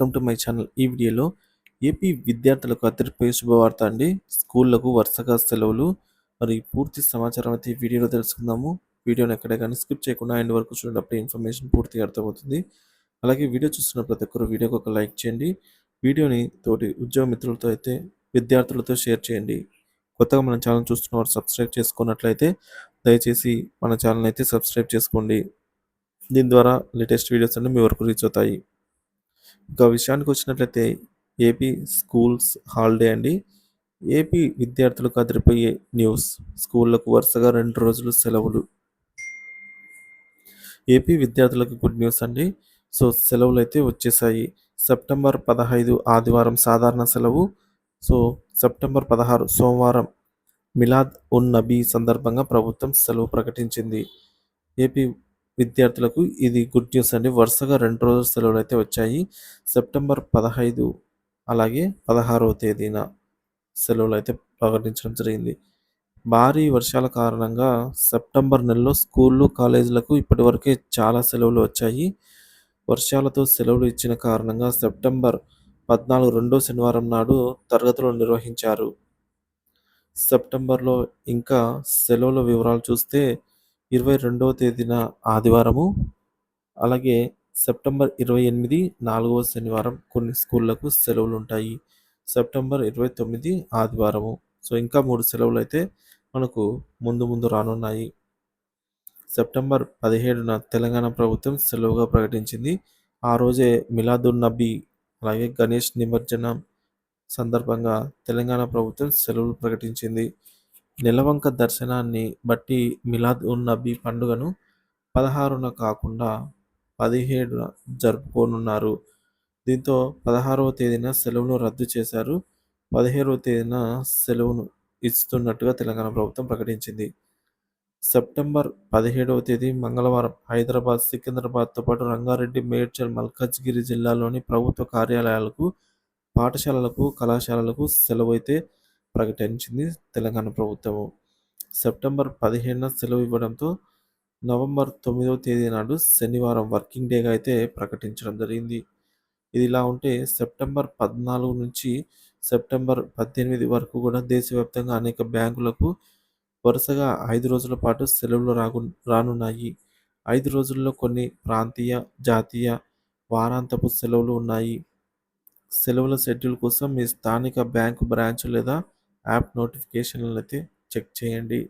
Welcome to my channel. ఈ వీడియోలో AP విద్యార్థులకు అదిరిపోయే శుభవార్త అండి. స్కూళ్ళకు వరుసగా సెలవులు మరి పూర్తి సమాచారం అయితే ఈ వీడియోలో తెలుసుకుందాము. వీడియోని ఎక్కడ కానీ స్కిప్ చేయకుండా ఎండ్ వరకు చూడేటప్పుడు ఇన్ఫర్మేషన్ పూర్తిగా అర్థమవుతుంది. అలాగే వీడియో చూస్తున్న ప్రతి ఒక్కరు వీడియోకి ఒక లైక్ చేయండి. వీడియోని తోటి ఉద్యోగ మిత్రులతో అయితే విద్యార్థులతో షేర్ చేయండి. కొత్తగా మన ఛానల్ చూస్తున్న వారు సబ్స్క్రైబ్ చేసుకున్నట్లయితే దయచేసి మన ఛానల్ అయితే సబ్స్క్రైబ్ చేసుకోండి. దీని ద్వారా లేటెస్ట్ వీడియోస్ అన్ని మీ వరకు రీచ్ అవుతాయి. ఇంకా విషయానికి వచ్చినట్లయితే ఏపీ స్కూల్స్ హాలిడే అండి. ఏపీ విద్యార్థులకు అదిరిపోయే న్యూస్ స్కూళ్ళకు వరుసగా రెండు రోజులు సెలవులు. ఏపీ విద్యార్థులకు గుడ్ న్యూస్ అండి. సో సెలవులు అయితే వచ్చేసాయి. సెప్టెంబర్ పదహైదు ఆదివారం సాధారణ సెలవు. సో సెప్టెంబర్ పదహారు సోమవారం మిలాద్ ఉన్ నబీ సందర్భంగా ప్రభుత్వం సెలవు ప్రకటించింది. ఏపీ విద్యార్థులకు ఇది గుడ్ న్యూస్ అండి. వరుసగా రెండు రోజుల సెలవులు అయితే వచ్చాయి. సెప్టెంబర్ పదహైదు అలాగే పదహారవ తేదీన సెలవులు అయితే ప్రకటించడం జరిగింది. భారీ వర్షాల కారణంగా సెప్టెంబర్ నెలలో స్కూళ్ళు కాలేజీలకు ఇప్పటివరకే చాలా సెలవులు వచ్చాయి. వర్షాలతో సెలవులు ఇచ్చిన కారణంగా సెప్టెంబర్ పద్నాలుగు రెండో శనివారం నాడు తరగతులు నిర్వహించారు. సెప్టెంబర్లో ఇంకా సెలవుల వివరాలు చూస్తే ఇరవై రెండవ తేదీన ఆదివారము అలాగే సెప్టెంబర్ ఇరవై ఎనిమిది నాలుగవ శనివారం కొన్ని స్కూళ్ళకు సెలవులు ఉంటాయి సెప్టెంబర్ ఇరవై తొమ్మిది ఆదివారము. సో ఇంకా మూడు సెలవులు అయితే మనకు ముందు ముందు రానున్నాయి. సెప్టెంబర్ పదిహేడున తెలంగాణ ప్రభుత్వం సెలవుగా ప్రకటించింది. ఆ రోజే మిలాదున్ నబీ అలాగే గణేష్ నిమజ్జనం సందర్భంగా తెలంగాణ ప్రభుత్వం సెలవులు ప్రకటించింది. నెలవంక దర్శనాన్ని బట్టి మిలాద్ ఉన్ నబీ పండుగను పదహారున కాకుండా పదిహేడున జరుపుకోనున్నారు. దీంతో పదహారవ తేదీన సెలవును రద్దు చేశారు. పదిహేడవ తేదీన సెలవును ఇస్తున్నట్టుగా తెలంగాణ ప్రభుత్వం ప్రకటించింది. సెప్టెంబర్ పదిహేడవ తేదీ మంగళవారం హైదరాబాద్ సికింద్రాబాద్తో పాటు రంగారెడ్డి మేడ్చల్ మల్కాజ్గిరి జిల్లాలోని ప్రభుత్వ కార్యాలయాలకు పాఠశాలలకు కళాశాలలకు సెలవు అయితే ప్రకటించింది తెలంగాణ ప్రభుత్వము. సెప్టెంబర్ పదిహేనున సెలవు ఇవ్వడంతో నవంబర్ తొమ్మిదవ తేదీ నాడు శనివారం వర్కింగ్ డేగా అయితే ప్రకటించడం జరిగింది. ఇది ఇలా ఉంటే సెప్టెంబర్ పద్నాలుగు నుంచి సెప్టెంబర్ పద్దెనిమిది వరకు కూడా దేశవ్యాప్తంగా అనేక బ్యాంకులకు వరుసగా ఐదు రోజుల పాటు సెలవులు రాగు రానున్నాయి. ఐదు రోజుల్లో కొన్ని ప్రాంతీయ జాతీయ వారాంతపు సెలవులు ఉన్నాయి. సెలవుల షెడ్యూల్ కోసం మీ స్థానిక బ్యాంకు బ్రాంచ్ లేదా యాప్ నోటిఫికేషన్లు అయితే చెక్ చేయండి.